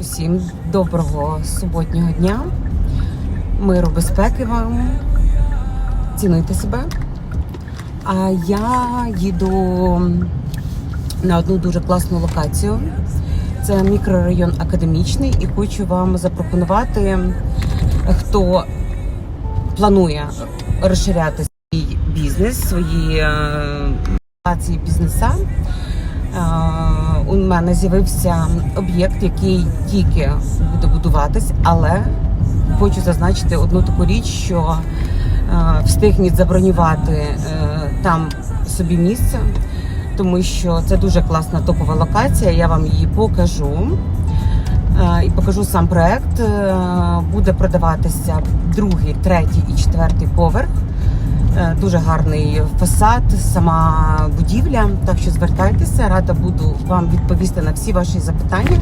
Усім доброго суботнього дня, миру, безпеки вам. Цінуйте себе. А я їду на одну дуже класну локацію. Це мікрорайон академічний, і хочу вам запропонувати, хто планує розширяти свій бізнес, свої е, локації бізнеса. У мене з'явився об'єкт, який тільки буде будуватись, але хочу зазначити одну таку річ, що е, встигніть забронювати е, там собі місце, тому що це дуже класна топова локація. Я вам її покажу. Е, І покажу сам проект. Буде продаватися другий, третій і четвертий поверх. Е, Дуже гарний фасад, сама будівля. Так що звертайтеся, рада буду вам відповісти на всі ваші запитання.